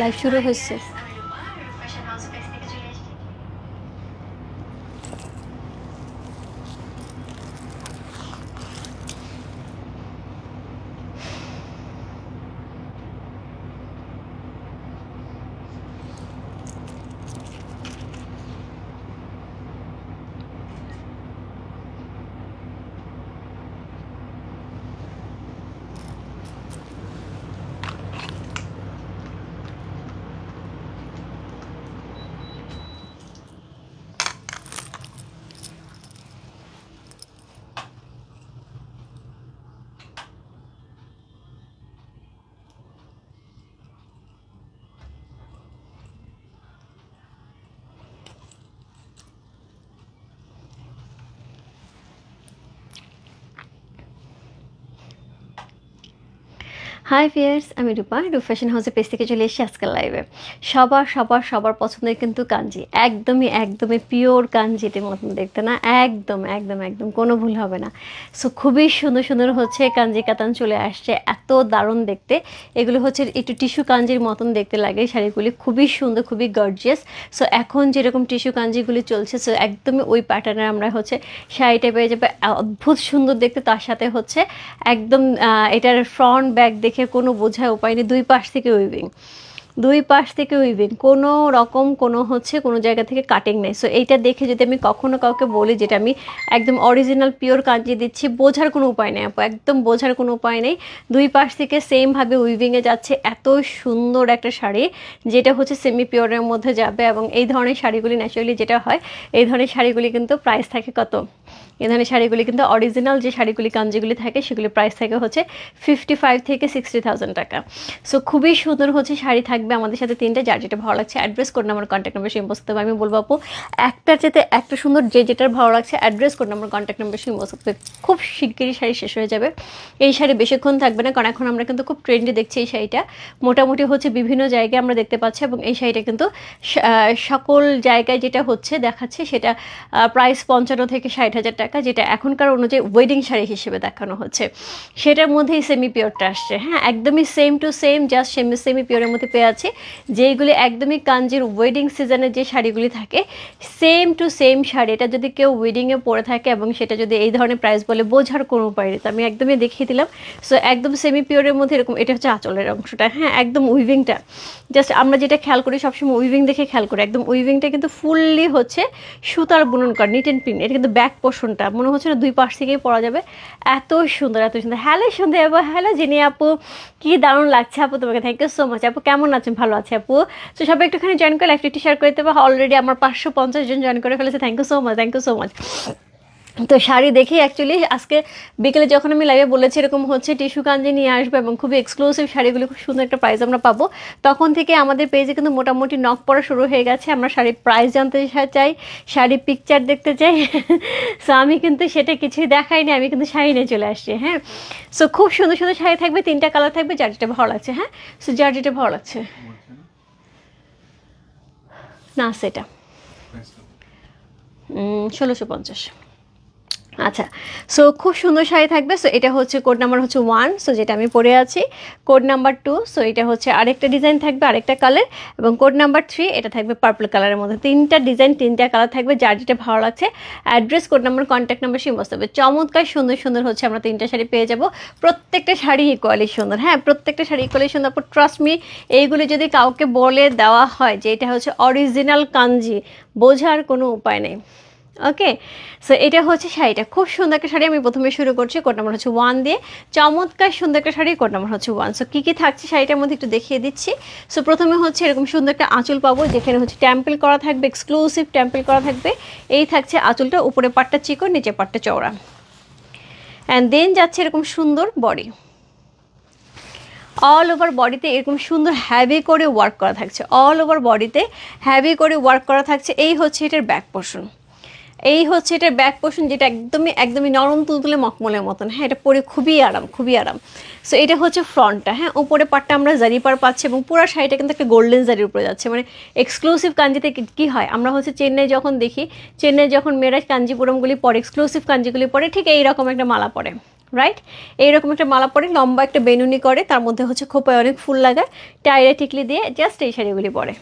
Live শুরু হয়েছে। High fierce আমি রূপা রূপ ফ্যাশন হাউসের পেজ থেকে চলে এসেছি আজকাল লাইভে সবার সবার সবার পছন্দের কিন্তু কাঞ্জি একদমই একদমই পিওর কাঞ্জি কাঞ্জিটির মতন দেখতে না? একদম একদম একদম, কোনো ভুল হবে না। সো খুবই সুন্দর সুন্দর হচ্ছে কাঞ্জি কাতান চলে আসছে। এত দারুণ দেখতে। এগুলো হচ্ছে একটু টিস্যু কাঞ্জির মতন দেখতে লাগে শাড়িগুলি। খুবই সুন্দর, খুবই গর্জিয়াস সো এখন যেরকম টিস্যু কাঞ্জিগুলি চলছে সো একদমই ওই প্যাটার্নের আমরা হচ্ছে শাড়িটা পেয়ে যাবে। অদ্ভুত সুন্দর দেখতে। তার সাথে হচ্ছে একদম এটার ফ্রন্ট ব্যাক দেখে কোনো বোঝায় উপায় নেই দুই পাশ থেকে উইভিং দুই পাশ থেকে উইভিং কোনো রকম, কোনো হচ্ছে কোনো জায়গা থেকে কাটিং নেই। সো এইটা দেখে যদি আমি কখনো কাউকে বলি যেটা আমি একদম অরিজিনাল পিওর কাঞ্জি দিচ্ছি, বোঝার কোনো উপায় নেই একদম বোঝার কোনো উপায় নেই। দুই পাশ থেকে সেমভাবে উইভিংয়ে যাচ্ছে এত সুন্দর একটা শাড়ি, যেটা হচ্ছে সেমি পিওরের মধ্যে যাবে এবং এই ধরনের শাড়িগুলি ন্যাচারালি যেটা হয়, এই ধরনের শাড়িগুলি কিন্তু প্রাইস থাকে কত? এই ধরনের শাড়িগুলি কিন্তু অরিজিনাল যে শাড়িগুলি, কাঞ্জিগুলি থাকে, সেগুলি প্রাইস থাকে হচ্ছে ফিফটি ফাইভ থেকে সিক্সটি থাউজেন্ড টাকা। সো খুবই সুন্দর হচ্ছে শাড়ি থাকবে। আমাদের সাথে তিনটা, যার যেটা ভালো লাগছে অ্যাড্রেস করে আমার কন্ট্যাক্ট নাম্বার সেই বসতে আমি বলব আপু, একটার যেতে একটা সুন্দর যে যেটার ভালো লাগছে অ্যাড্রেস করে আমার কন্ট্যাক্ট নাম্বার সেই বসতে খুব শিগগিরই শাড়ি শেষ হয়ে যাবে। এই শাড়ি বেশিক্ষণ থাকবে না, কারণ এখন আমরা কিন্তু খুব ট্রেন্ডে দেখছি এই শাড়িটা। মোটামুটি হচ্ছে বিভিন্ন জায়গায় আমরা দেখতে পাচ্ছি এবং এই শাড়িটা কিন্তু সকল জায়গায় যেটা হচ্ছে দেখাচ্ছে সেটা প্রাইস পঞ্চান্ন থেকে ষাট হাজার টাকা, যেটা এখনকার অনুযায়ী ওয়েডিং শাড়ি হিসেবে দেখানো হচ্ছে। সেটার মধ্যেই সেমি পিওরটা আসছে। হ্যাঁ একদমই same to same just semi semi পিওরের মধ্যে পেয়ে আছে, যেইগুলি একদমই কাঞ্জির ওয়েডিং সিজনের যে শাড়িগুলি থাকে সেম টু সেম শাড়ি। এটা যদি কেউ ওয়েডিংয়ে পরে থাকে এবং সেটা যদি এই ধরনের প্রাইস বলে বোঝার কোনো উপায় নেই, তো আমি একদমই দেখিয়ে দিলাম। সো একদম সেমি পিওরের মধ্যে এরকম, এটা হচ্ছে আঁচলের অংশটা। হ্যাঁ একদম উইভিংটা জাস্ট আমরা যেটা খেয়াল করি, সবসময় উইভিং দেখে খেয়াল করি। একদম উইভিংটা কিন্তু ফুললি হচ্ছে সুতার বুনন করা নিট অ্যান্ড প্রিন্ট এটা কিন্তু ব্যাক পোর্শনটা মনে হচ্ছে না দুই পাশ থেকেই পরা যাবে। এত সুন্দর এত সুন্দর। হ্যালো আপু, হ্যালো জিনি আপু। কি দারুণ লাগছে আপু তোমাকে। থ্যাংক ইউ সো মাচ আপু, কেমন আছেন, ভালো আছে আপু। তো সবাই একটুখানি জয়েন করে লাইফটি শেয়ার করে দেবো অলরেডি আমার পাঁচশো পঞ্চাশ জন জয়েন করে ফেলেছে। Thank you so much thank you so much তো শাড়ি দেখেই অ্যাকচুয়ালি আজকে বিকেলে যখন আমি লাইভে বলেছি এরকম হচ্ছে টিস্যু কাঞ্জি নিয়ে আসব এবং খুবই এক্সক্লুসিভ শাড়িগুলো খুব সুন্দর একটা প্রাইস আমরা পাবো তখন থেকে আমাদের পেজে কিন্তু মোটামুটি নক পড়া শুরু হয়ে গেছে। আমরা শাড়ির প্রাইস জানতে চাই শাড়ির পিকচার দেখতে চাই। সো আমি কিন্তু সেটা কিছুই দেখাইনি আমি কিন্তু শাড়ি নিয়ে চলে আসছি হ্যাঁ? সো খুব সুন্দর সুন্দর শাড়ি থাকবে তিনটা কালার থাকবে যার যেটা ভালো লাগছে হ্যাঁ? সো যার যেটা ভালো লাগছে। না সেটা। ষোলোশো পঞ্চাশ। আচ্ছা সো খুব সুন্দর শাড়ি থাকবে সো এটা হচ্ছে কোড নাম্বার হচ্ছে ওয়ান সো যেটা আমি পরে আছি। কোড নাম্বার টু সো এটা হচ্ছে আরেকটা ডিজাইন থাকবে, আরেকটা কালার এবং কোড নাম্বার থ্রি এটা থাকবে পার্পল কালারের মধ্যে। তিনটা ডিজাইন তিনটা কালার থাকবে, যার যেটা ভালো লাগছে। Address code number contact number সেই বসতে হবে। চমৎকার, সুন্দর সুন্দর হচ্ছে আমরা তিনটা শাড়ি পেয়ে যাব। প্রত্যেকটা শাড়ি ইকুয়ালি সুন্দর। হ্যাঁ প্রত্যেকটা শাড়ি ইকুয়ালি সুন্দর। ট্রাস্ট মি এইগুলি যদি কাউকে বলে দেওয়া হয় যে এটা হচ্ছে অরিজিনাল কাঞ্জি বোঝার কোনো উপায় নেই। ওকে সো এটা হচ্ছে শাড়িটা। খুব সুন্দর একটা শাড়ি আমি প্রথমে শুরু করছি কোড নাম্বার হচ্ছে ওয়ান দিয়ে। চমৎকার সুন্দর একটা শাড়ি কোড নাম্বার হচ্ছে ওয়ান সো কী কী থাকছে শাড়িটার মধ্যে একটু দেখিয়ে দিচ্ছি। সো প্রথমে হচ্ছে এরকম সুন্দর একটা আঁচল পাবো, যেখানে হচ্ছে ট্যাম্পেল করা থাকবে এক্সক্লুসিভ ট্যাম্পেল করা থাকবে। এই থাকছে আঁচলটা, উপরে পাটটা চিকন, নিচে পাটটা চওড়া। অ্যান্ড দেন যাচ্ছে এরকম সুন্দর বডি অল ওভার বডিতে এরকম সুন্দর হ্যাভি করে ওয়ার্ক করা থাকছে। অল ওভার বডিতে হ্যাভি করে ওয়ার্ক করা থাকছে। এই হচ্ছে এটার ব্যাক পোর্শন এই হচ্ছে এটার ব্যাক পোর্শন যেটা একদমই একদমই নরম তুলতুলে মকমলের মতন। হ্যাঁ এটা পরে খুবই আরাম খুবই আরাম। সো এটা হচ্ছে ফ্রন্টটা হ্যাঁ উপরে পাটটা আমরা জারি পার পাচ্ছি এবং পুরো শাড়িটা কিন্তু একটা গোল্ডেন জারির উপরে যাচ্ছে। মানে এক্সক্লুসিভ কাঞ্জিতে কী হয়? আমরা হচ্ছে চেন্নাই যখন দেখি, চেন্নাই যখন মেয়েরা কাঞ্জিপুরমগুলি পরে এক্সক্লুসিভ কাঞ্জিগুলি পরে, ঠিক এইরকম একটা মালা পরে রাইট এইরকম একটা মালা পরে, লম্বা একটা বেনুনি করে, তার মধ্যে হচ্ছে খোপায় অনেক ফুল লাগায়, টাইরে টিকলি দিয়ে জাস্ট এই শাড়িগুলি পরে।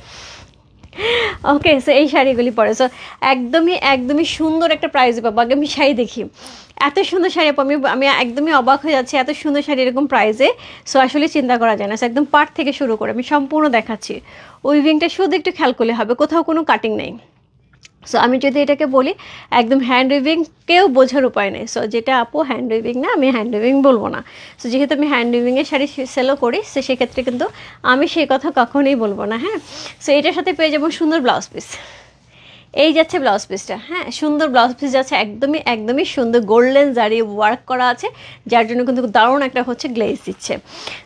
ওকে সো এই শাড়িগুলি পরে। সো একদমই একদমই সুন্দর একটা প্রাইস পাবো। আগে আমি শাড়ি দেখি। এত সুন্দর শাড়ি আমি আমি একদমই অবাক হয়ে যাচ্ছি, এত সুন্দর শাড়ি এরকম প্রাইজে সো আসলে চিন্তা করা যায় না। সো একদম পার্ট থেকে শুরু করে, আমি সম্পূর্ণ দেখাচ্ছি। উইভিংটা শুধু একটু খেয়াল করলে হবে, কোথাও কোনো কাটিং নেই। সো আমি যদি এটাকে বলি, একদম হ্যান্ড উইভিং কেউ বোঝার উপায় নেই। সো যেটা আপু হ্যান্ড উইভিং না, আমি হ্যান্ড উইভিং বলব না। সো যেহেতু আমি হ্যান্ড উইভিংয়ের শাড়ি সেলও করি, সো সেক্ষেত্রে কিন্তু আমি সেই কথা কখনোই বলব না হ্যাঁ? সো এটার সাথে পেয়ে যাব সুন্দর ব্লাউজ পিস এই যাচ্ছে ব্লাউজ পিসটা হ্যাঁ সুন্দর ব্লাউজ পিস যাচ্ছে, একদমই একদমই সুন্দর গোল্ডেন জারি ওয়ার্ক করা আছে, যার জন্য কিন্তু দারুণ একটা হচ্ছে গ্লেজ দিচ্ছে।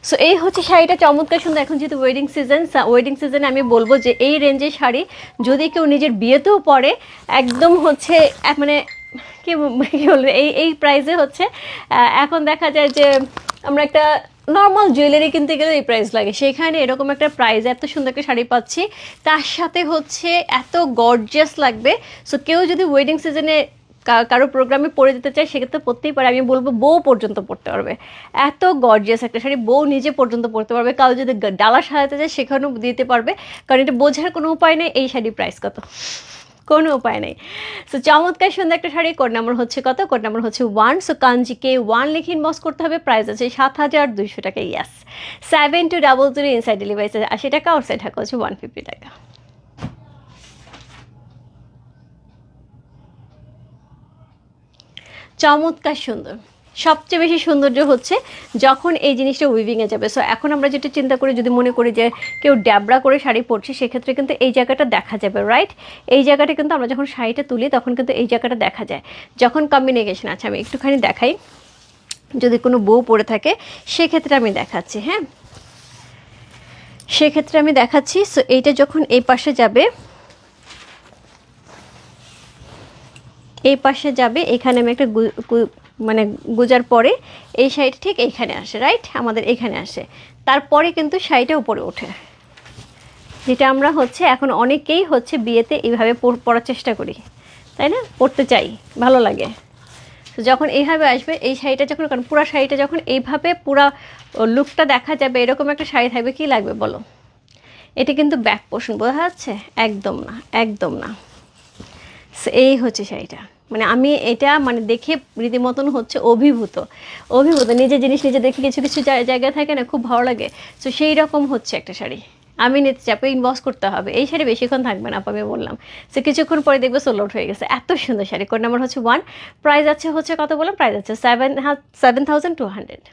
সো এই হচ্ছে শাড়িটা চমৎকার সুন্দর, এখন যেহেতু ওয়েডিং সিজন ওয়েডিং সিজনে আমি বলব যে এই রেঞ্জের শাড়ি যদি কেউ নিজের বিয়েতেও পরে, একদম হচ্ছে মানে কি বল- কি বলব? এই এই প্রাইসে হচ্ছে এখন দেখা যায় যে আমরা একটা নর্মাল জুয়েলারি কিনতে গেলে এই প্রাইস লাগে। সেখানে এরকম একটা প্রাইস এত সুন্দর একটা শাড়ি পাচ্ছি, তার সাথে হচ্ছে এত গর্জিয়াস লাগবে। সো কেউ যদি ওয়েডিং সিজনে কারও প্রোগ্রামে পরে যেতে চায়, সেক্ষেত্রে পরতেই পারে। আমি বলব বউ পর্যন্ত পড়তে পারবে। এত গর্জিয়াস একটা শাড়ি, বউ নিজে পর্যন্ত পড়তে পারবে। কাউ যদি ডালা সাজাতে চায়, সেখানেও দিতে পারবে। কারণ এটা বোঝার কোনো উপায় নেই, এই শাড়ির প্রাইস কত। কোনো উপায় নেই। সো চমৎকার সুন্দর একটা শাড়ি কোড নাম্বার হচ্ছে কত? কোড নাম্বার হচ্ছে ওয়ান সো কাঞ্জিকে ওয়ান লিখে ইনবক্স করতে হবে প্রাইস আছে সাত হাজার দুইশো টাকা yes seven two double zero inside delivery আছে আশি টাকা আউটসাইড ঢাকা হচ্ছে ওয়ান ফিফটি টাকা। চমৎকার সুন্দর। সবচেয়ে বেশি সৌন্দর্য হচ্ছে যখন এই জিনিসটা উইভিংয়ে যাবে। সো এখন আমরা যেটা চিন্তা করি, যদি মনে করি যে কেউ ড্যাবরা করে শাড়ি পরছে, সেক্ষেত্রে কিন্তু এই জায়গাটা দেখা যাবে রাইট এই জায়গাটা কিন্তু আমরা যখন শাড়িটা তুলি, তখন কিন্তু এই জায়গাটা দেখা যায়। যখন কম্বিনেশন আছে, আমি একটুখানি দেখাই। যদি কোনো বউ পরে থাকে, সেক্ষেত্রে আমি দেখাচ্ছি হ্যাঁ? সেক্ষেত্রে আমি দেখাচ্ছি সো এইটা যখন এই পাশে যাবে, এই পাশে যাবে, এখানে আমি একটা মানে গুজার পরে এই শাড়িটা ঠিক এইখানে আসে রাইট আমাদের এখানে আসে। তারপরে কিন্তু শাড়িটা উপরে ওঠে। যেটা আমরা হচ্ছে এখন অনেকেই হচ্ছে বিয়েতে এইভাবে পর- পরার চেষ্টা করি, তাই না? পরতে চাই, ভালো লাগে। তো যখন এইভাবে আসবে, এই শাড়িটা যখন, কারণ পুরো শাড়িটা যখন এইভাবে পুরা লুকটা দেখা যাবে, এরকম একটা শাড়ি থাকবে, কি লাগবে বলো? এটা কিন্তু ব্যাক পোর্শন বোঝা যাচ্ছে? একদম না একদম না। এই হচ্ছে শাড়িটা। মানে আমি এটা মানে দেখে রীতিমতন হচ্ছে অভিভূত। অভিভূত নিজে জিনিস নিজে দেখে কিছু কিছু জায়গা থাকে না, খুব ভালো লাগে। তো সেই রকম হচ্ছে একটা শাড়ি। আমি নিতে চাপে ইনবক্স করতে হবে। এই শাড়ি বেশিক্ষণ থাকবে না আমি বললাম। সে কিছুক্ষণ পরে দেখবে সোল আউট হয়ে গেছে। এত সুন্দর শাড়ি। কোড নাম্বার হচ্ছে ওয়ান প্রাইস আছে হচ্ছে কত বললাম? প্রাইস আছে seven seven thousand two hundred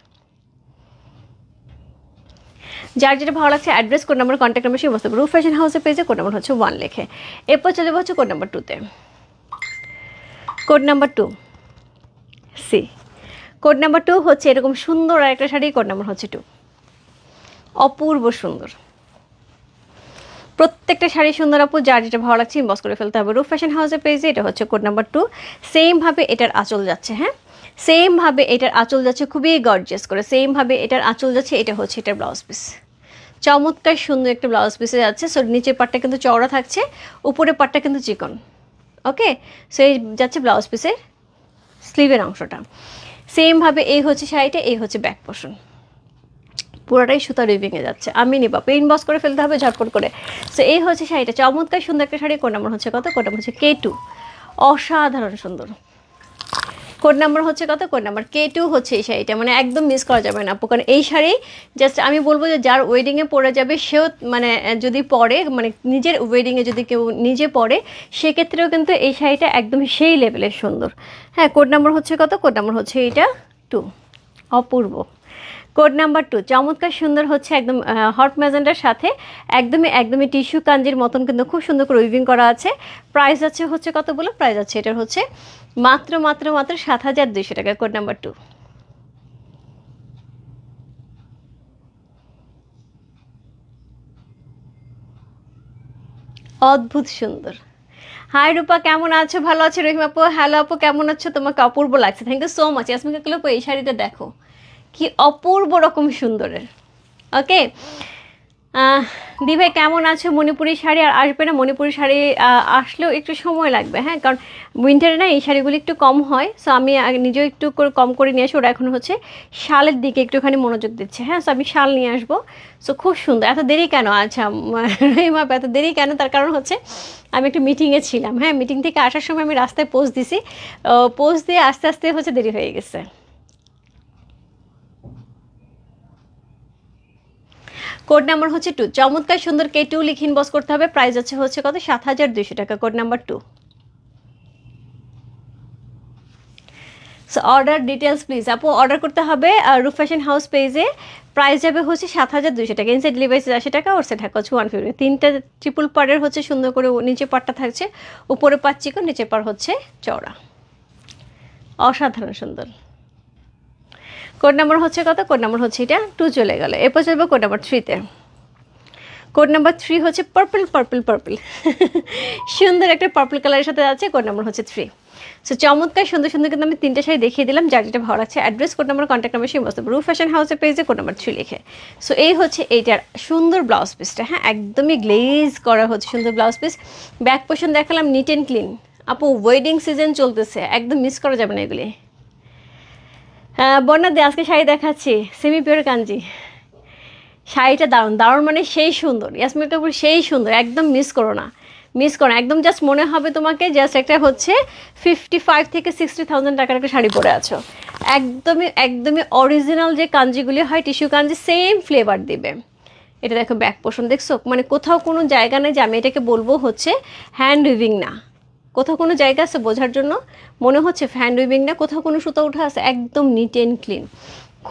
যার যেটা ভালো লাগছে address code number contact number সেই বস্তু রুফ ফ্যাশন হাউসের পেজে কোড নাম্বার হচ্ছে ওয়ান লেখে। এরপর চলে যাব হচ্ছে নাম্বার টুতে code number two. C. Code number two হচ্ছে এরকম সুন্দর আর একটা শাড়ি, কোড নাম্বার হচ্ছে টু। অপূর্ব সুন্দর। প্রত্যেকটা শাড়ি সুন্দর আপু, যার যেটা ভালো লাগছে ইনবক্স করে ফেলতে হবে। রুফ ফ্যাশন হাউসের পেজে এটা হচ্ছে কোড নাম্বার টু। সেমভাবে এটার আঁচল যাচ্ছে হ্যাঁ? সেমভাবে এটার আঁচল যাচ্ছে, খুবই গর্জিয়াস করে। সেমভাবে এটার আঁচল যাচ্ছে, এটা হচ্ছে এটার ব্লাউজ পিস চমৎকার সুন্দর একটা ব্লাউজ পিসে যাচ্ছে। সো নিচের পাটটা কিন্তু চওড়া থাকছে, উপরের পাটটা কিন্তু চিকন। ওকে সো এই যাচ্ছে ব্লাউজ পিসের স্লিভের অংশটা। সেমভাবে এই হচ্ছে শাড়িটা, এই হচ্ছে ব্যাক পোর্শন পুরোটাই সুতা রিভিংয়ে যাচ্ছে। আমি নিবা। পেইন বস করে ফেলতে হবে, ঝটপট করে। সো এই হচ্ছে শাড়িটা। চমৎকার সুন্দর একটা শাড়ি। কোন নম্বর হচ্ছে কত? কোন নম্বর হচ্ছে কে টু অসাধারণ সুন্দর। কোড নাম্বার হচ্ছে কত? কোড নাম্বার কে টু হচ্ছে এই শাড়িটা। মানে একদম মিস করা যাবে না কারণ এই শাড়ি জাস্ট আমি বলব যে যার ওয়েডিংয়ে পরে যাবে, সেও মানে যদি পরে মানে নিজের ওয়েডিংয়ে যদি কেউ নিজে পরে, সেক্ষেত্রেও কিন্তু এই শাড়িটা একদম সেই লেভেলের সুন্দর। হ্যাঁ কোড নাম্বার হচ্ছে কত? কোড নাম্বার হচ্ছে এইটা। টু অপূর্ব। Code number two. চমৎকার সুন্দর হচ্ছে একদম হট ম্যাজেন্ডার সাথে একদমই একদমই টিস্যু কাঞ্জির মতন কিন্তু খুব সুন্দর করে উইভিং করা আছে। প্রাইস আছে হচ্ছে কত বলো? প্রাইস আছে এটার হচ্ছে মাত্র মাত্র মাত্র সাত হাজার দুইশো টাকা, কোড নাম্বার টু। অদ্ভুত সুন্দর। হাই রূপা, কেমন আছো? ভালো আছো রহিম আপু? হ্যালো আপু, কেমন আছো? তোমাকে অপূর্ব লাগছে। থ্যাংক ইউ সো মাচ ইয়াসমিকা ক্লোপ এই শাড়িটা দেখো। কি অপূর্ব রকম সুন্দরের। ওকে আহ, দি ভাই কেমন আছো? মণিপুরি শাড়ি আর আসবে না? মণিপুরি শাড়ি আসলেও একটু সময় লাগবে হ্যাঁ? কারণ উইন্টারে না এই শাড়িগুলি একটু কম হয়। সো আমি নিজেও একটু কম করে নিয়ে আসি। ওরা এখন হচ্ছে শালের দিকে একটুখানি মনোযোগ দিচ্ছে হ্যাঁ? সো আমি শাল নিয়ে আসব। সো খুব সুন্দর। এত দেরি কেন? আচ্ছা রহিমা এত দেরি কেন? তার কারণ হচ্ছে আমি একটু মিটিংয়ে ছিলাম হ্যাঁ? মিটিং থেকে আসার সময় আমি রাস্তায় পোস্ট দিছি। পোস্ট দিয়ে আস্তে আস্তে হচ্ছে দেরি হয়ে গেছে। কোড নাম্বার হচ্ছে টু। চমৎকার সুন্দর কে টু লিখে ইনবক্স করতে হবে। প্রাইস আছে হচ্ছে কত? সাত হাজার দুইশো টাকা। Code number two. So order details please আপু অর্ডার করতে হবে রুফ ফ্যাশন হাউস পেজে প্রাইস যাবে হচ্ছে সাত হাজার দুইশো টাকা। ইনসাইড ডেলিভারি আশি টাকা ওর সেট হচ্ছে ওয়ান ফিফটি তিনটা ট্রিপল পারের হচ্ছে সুন্দর করে নিচে পাটটা থাকছে। উপরে চিকন, নিচে পার হচ্ছে চওড়া। অসাধারণ সুন্দর। কোড নাম্বার হচ্ছে কত? কোড নাম্বার হচ্ছে এটা টু চলে গেল। এরপর চলবে কোড নাম্বার থ্রিতে কোড নাম্বার থ্রি হচ্ছে পার্পল পার্পল পার্পল সুন্দর একটা পার্পল কালারের সাথে আছে, কোড নাম্বার হচ্ছে থ্রি সো চমৎকার, সুন্দর সুন্দর কিন্তু আমি তিনটে শাড়ি দেখিয়ে দিলাম, যার যেটা ভালো লাগছে। Address code number contact number সেই বস্তু রু ফ্যাশন হাউসের পেজে কোড নাম্বার থ্রি লিখে। সো এই হচ্ছে এইটার সুন্দর ব্লাউজ পিসটা হ্যাঁ? একদমই গ্লেজ করা হচ্ছে সুন্দর ব্লাউজ পিস ব্যাক পোর্শন দেখালাম নিট অ্যান্ড ক্লিন আপু ওয়েডিং সিজন চলতেছে, একদম মিস করা যাবে না এগুলি। হ্যাঁ বন্যা দে আজকে শাড়ি দেখাচ্ছি সেমি পিওর কাঞ্জি শাড়িটা দারুণ দারুণ মানে সেই সুন্দর ইয়াসমিন কাপুর সেই সুন্দর, একদম মিস করো না। মিস করো একদম জাস্ট মনে হবে তোমাকে জাস্ট একটা হচ্ছে ফিফটি ফাইভ থেকে সিক্সটি থাউজেন্ড টাকার একটা শাড়ি পরে আছো। একদমই একদমই অরিজিনাল যে কাঞ্জিগুলি হয় টিস্যু কাঞ্জি সেম ফ্লেভার দিবে। এটা দেখো ব্যাক পোষণ দেখছ? মানে কোথাও কোনো জায়গা নেই যে আমি এটাকে বলব হচ্ছে হ্যান্ড উইভিং না। কোথাও কোনো জায়গা আছে বোঝার জন্য? মনে হচ্ছে ফ্যান উইভিং না, কোথাও কোনো সুতা উঠা আছে, একদম নিট অ্যান্ড ক্লিন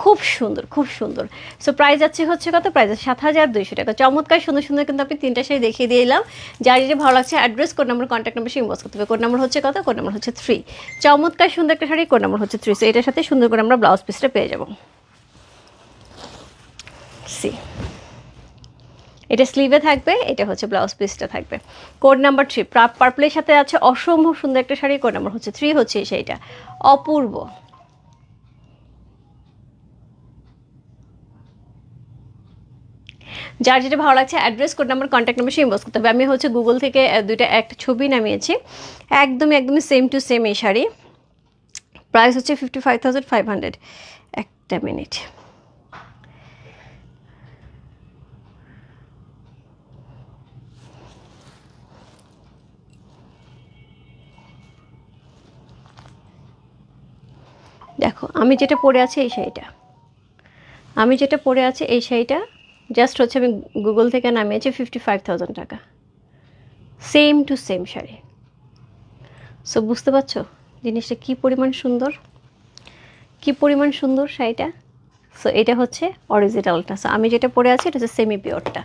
খুব সুন্দর খুব সুন্দর। সো প্রাইস আছে হচ্ছে কত? প্রাইস আছে সাত হাজার দুইশো টাকা। চমৎকার সুন্দর সুন্দর কিন্তু আপনি তিনটা শাড়ি দেখিয়ে দিয়ে এলাম। যার যেটা ভালো লাগছে address code number contact number সে ইনবক্স করতে হবে। কোড নাম্বার হচ্ছে কত? কোড নাম্বার হচ্ছে থ্রি চমৎকার সুন্দর একটা শাড়ি কোড নাম্বার হচ্ছে থ্রি সো এটার সাথে সুন্দর করে আমরা ব্লাউজ পিসটা পেয়ে যাব। সি এটা স্লিভে থাকবে, এটা হচ্ছে ব্লাউজ পিসটা থাকবে। কোড নাম্বার থ্রি পার্পলের সাথে আছে অসম্ভব সুন্দর একটা শাড়ি কোড নাম্বার হচ্ছে থ্রি হচ্ছে সেইটা। অপূর্ব। যার যেটা ভালো লাগছে address code number contact number সে ইনবক্স করতে হবে। আমি হচ্ছে গুগল থেকে দুইটা, একটা ছবি নামিয়েছি। একদমই একদমই সেম টু সেম এই শাড়ি। প্রাইস হচ্ছে fifty five thousand five hundred একটা মিনিট দেখো, আমি যেটা পরে আছি এই শাড়িটা। আমি যেটা পরে আছি এই শাড়িটা জাস্ট হচ্ছে আমি গুগল থেকে নামিয়েছি ফিফটি ফাইভ থাউজেন্ড টাকা। Same to same sari. So বুঝতে পারছ জিনিসটা কী পরিমাণ সুন্দর? কী পরিমাণ সুন্দর শাড়িটা? সো এটা হচ্ছে অরিজিনালটা সো আমি যেটা পরে আছি, এটা হচ্ছে semi পিওরটা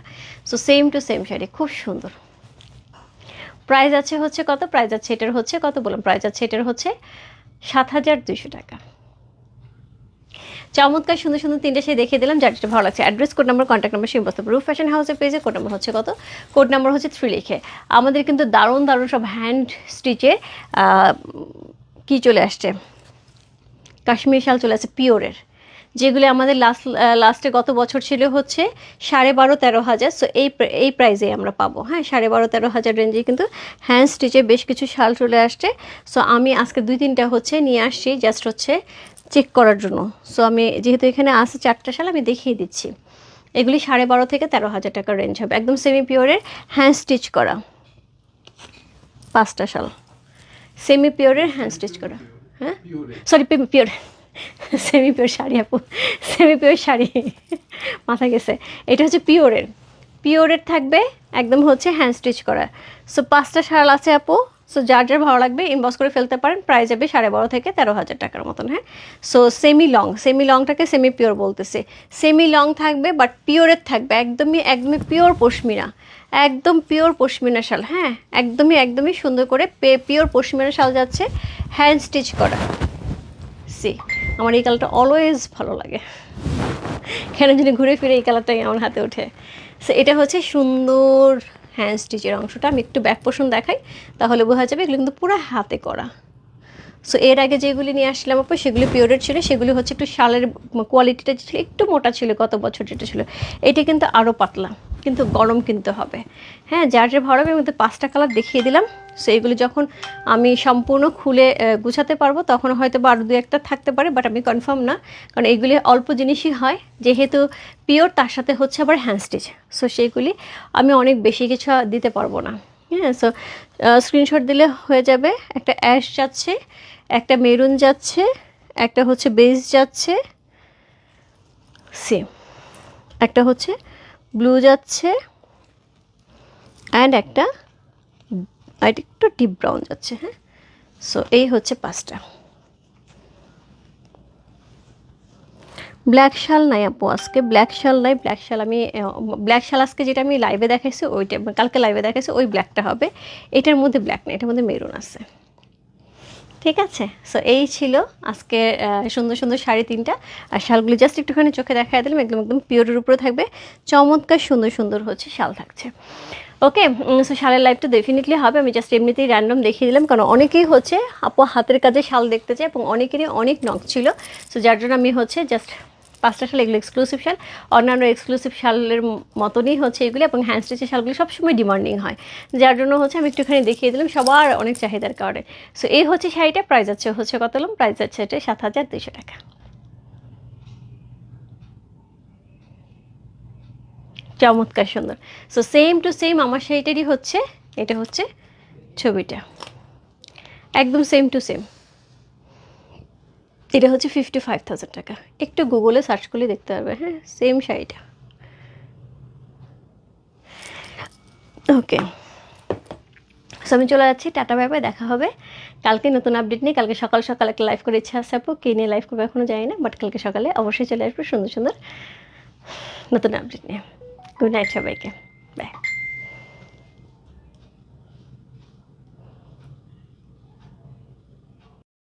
so same to same sari, খুব সুন্দর। প্রাইস আছে হচ্ছে কত? প্রাইস আছে, এটার হচ্ছে কত বললাম? প্রাইস আছে, এটার হচ্ছে সাত হাজার দুইশো টাকা। চমৎকার সুন্দর সুন্দর তিনটে সে দেখিয়ে দিলাম, যার যেটা ভালো লাগছে। Address code number contact number সেই বস্তু রুফ ফ্যাশন হাউসের পেজে কোড নাম্বার হচ্ছে কত? কোড নাম্বার হচ্ছে থ্রি লিখে। আমাদের কিন্তু দারুণ দারুণ সব হ্যান্ড স্টিচে কি চলে আসছে? কাশ্মীর শাল চলে আসছে পিওরের যেগুলি আমাদের লাস্ট লাস্টে গত বছর ছিল হচ্ছে সাড়ে বারো তেরো হাজার। সো এই এই প্রাইজে আমরা পাবো। হ্যাঁ সাড়ে বারো তেরো হাজার রেঞ্জে কিন্তু হ্যান্ড স্টিচে বেশ কিছু শাল চলে আসছে। সো আমি আজকে দুই তিনটা হচ্ছে নিয়ে আসছি। জাস্ট হচ্ছে চেক করার জন্য। সো আমি যেহেতু এখানে আছে চারটা শাল, আমি দেখিয়ে দিচ্ছি। এগুলি সাড়ে বারো থেকে তেরো হাজার টাকার রেঞ্জ হবে। একদম সেমি পিওরের হ্যান্ড স্টিচ করা। পাঁচটা শাল। সেমি পিওরের হ্যান্ড স্টিচ করা। হ্যাঁ? Sorry pure semi pure sari আপু। Semi pure sari. মাথা গেছে। এটা হচ্ছে পিওরের পিওরের থাকবে, একদম হচ্ছে হ্যান্ড স্টিচ করা। সো পাঁচটা শাল আছে আপু। সো যার যার ভালো লাগবে ইনবক্স করে ফেলতে পারেন। প্রাইস যাবে সাড়ে বারো থেকে তেরো হাজার টাকার মতন হ্যাঁ? সো সেমি লং সেমি লংটাকে সেমি পিওর বলতেছে। সেমি লং থাকবে বাট পিওরের থাকবে। একদমই একদমই পিওর পশমিনা। একদম পিওর পশমিনা শাল হ্যাঁ? একদমই একদমই সুন্দর করে পে পিওর পশমিনা শাল যাচ্ছে। হ্যান্ড স্টিচ করা। সি আমার এই কালারটা অলওয়েজ ভালো লাগে। কেন জানি ঘুরে ফিরে এই কালারটাই আমার হাতে ওঠে। সো এটা হচ্ছে সুন্দর হ্যান্ড স্টিচের অংশটা আমি একটু ব্যাক পোষণ দেখাই, তাহলে বোঝা যাবে এগুলো কিন্তু পুরো হাতে করা। সো এর আগে যেগুলি নিয়ে আসলাম আপু, সেগুলি পিওরের ছিল, সেগুলি হচ্ছে একটু শালের কোয়ালিটিটা ছিল একটু মোটা ছিল, গত বছর যেটা ছিল, এটা কিন্তু আরও পাতলা। কিন্তু গরম কিনতে হবে। হ্যাঁ যার যে এর মধ্যে পাঁচটা কালার দেখিয়ে দিলাম। সো এগুলি যখন আমি সম্পূর্ণ খুলে গুছাতে পারব, তখন হয়তো বা আরও দু একটা থাকতে পারে বাট আমি কনফার্ম না। কারণ এগুলি অল্প জিনিসই হয়। যেহেতু পিওর তার সাথে হচ্ছে আবার হ্যান্ড স্টিচ সো সেইগুলি আমি অনেক বেশি কিছু দিতে পারব না। হ্যাঁ সো স্ক্রিনশট দিলে হয়ে যাবে। একটা অ্যাশ যাচ্ছে, একটা মেরুন যাচ্ছে, একটা হচ্ছে বেস যাচ্ছে। সেম একটা হচ্ছে ব্লু যাচ্ছে। অ্যান্ড একটা আর একটু ডিপ ব্রাউন যাচ্ছে হ্যাঁ? সো এই হচ্ছে পাঁচটা। ব্ল্যাক শাল নাই আপু আজকে। ব্ল্যাক শাল নাই। ব্ল্যাক শাল আমি ব্ল্যাক শাল আজকে যেটা আমি লাইভে দেখাইছি, ওইটা, কালকে লাইভে দেখাইছি, ওই ব্ল্যাকটা হবে। এটার মধ্যে ব্ল্যাক না এটার মধ্যে মেরুন আছে। ঠিক আছে? সো এই ছিল আজকে সুন্দর সুন্দর শাড়ি তিনটা। আর শালগুলি জাস্ট একটুখানি চোখে দেখা দিলাম, একদম একদম পিওরের উপরে থাকবে। চমৎকার সুন্দর সুন্দর হচ্ছে শাল থাকছে। ওকে সো শালের লাইফটা ডেফিনেটলি হবে। আমি জাস্ট এমনিতেই র্যান্ডম দেখিয়ে দিলাম, কারণ অনেকেই হচ্ছে আপু হাতের কাজে শাল দেখতে চায় এবং অনেকেরই অনেক নখ ছিল। সো যার জন্য আমি হচ্ছে জাস্ট পাঁচটা শাল, এগুলো এক্সক্লুসিভ শাল। অন্যান্য এক্সক্লুসিভ শালের মতনই হচ্ছে এগুলি এবং হ্যান্ড স্টিচের শালগুলি সবসময় ডিমান্ডিং হয়। যার জন্য হচ্ছে আমি একটুখানি দেখিয়ে দিলাম, সবার অনেক চাহিদার কারণে। সো এই হচ্ছে শাড়িটা প্রাইস আছে হচ্ছে কত হলাম প্রাইস আছে এটা সাত হাজার দুইশো টাকা। চমৎকার সুন্দর। সো সেম টু সেম আমার শাড়িটারই হচ্ছে, এটা হচ্ছে ছবিটা। একদম সেম টু সেম এটা হচ্ছে ফিফটি ফাইভ থাউজেন্ড টাকা। একটু গুগলে সার্চ করলে দেখতে পারবে। হ্যাঁ সেম শাড়িটা ওকে আমি চলে যাচ্ছি টাটা ব্যাপারে দেখা হবে। কালকে নতুন আপডেট নিয়ে, কালকে সকাল সকাল একটা লাইভ করে ইচ্ছা আছে কে নিয়ে লাইভ করব এখনও জানি না বাট কালকে সকালে অবশ্যই চলে আসবে সুন্দর সুন্দর নতুন আপডেট নিয়ে। গুড নাইট সবাইকে। বাই